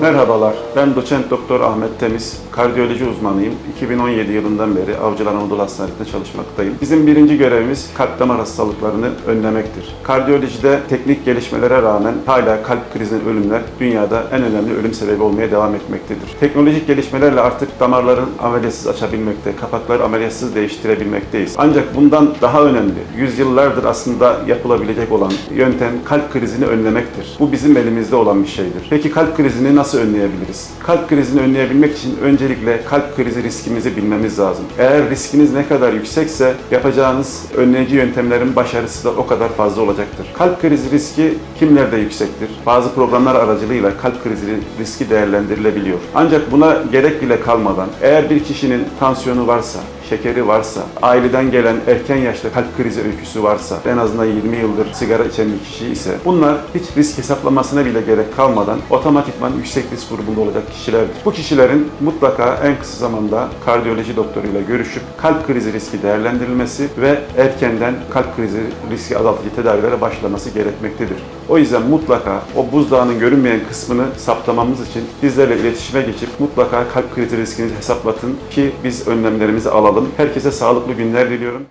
Merhabalar, ben doçent doktor Ahmet Temiz, kardiyoloji uzmanıyım. 2017 yılından beri Avcılar Anadolu Hastanesi'nde çalışmaktayım. Bizim birinci görevimiz kalp damar hastalıklarını önlemektir. Kardiyolojide teknik gelişmelere rağmen hala kalp krizinin ölümler dünyada en önemli ölüm sebebi olmaya devam etmektedir. Teknolojik gelişmelerle artık damarların ameliyatsız açabilmekte, kapakları ameliyatsız değiştirebilmekteyiz. Ancak bundan daha önemli, yüzyıllardır aslında yapılabilecek olan yöntem kalp krizini önlemektir. Bu bizim elimizde olan bir şeydir. Peki kalp krizini nasıl önleyebiliriz? Kalp krizini önleyebilmek için öncelikle kalp krizi riskimizi bilmemiz lazım. Eğer riskiniz ne kadar yüksekse yapacağınız önleyici yöntemlerin başarısı da o kadar fazla olacaktır. Kalp krizi riski kimlerde yüksektir? Bazı programlar aracılığıyla kalp krizi riski değerlendirilebiliyor. Ancak buna gerek bile kalmadan eğer bir kişinin tansiyonu varsa, şekeri varsa, aileden gelen erken yaşta kalp krizi öyküsü varsa, en azından 20 yıldır sigara içen bir kişi ise bunlar hiç risk hesaplamasına bile gerek kalmadan otomatikman yüksek risk grubunda olacak kişilerdir. Bu kişilerin mutlaka en kısa zamanda kardiyoloji doktoruyla görüşüp kalp krizi riski değerlendirilmesi ve erkenden kalp krizi riski azaltıcı tedavilere başlaması gerekmektedir. O yüzden mutlaka o buzdağının görünmeyen kısmını saptamamız için bizlerle iletişime geçip mutlaka kalp krizi riskini hesaplatın ki biz önlemlerimizi alalım. Herkese sağlıklı günler diliyorum.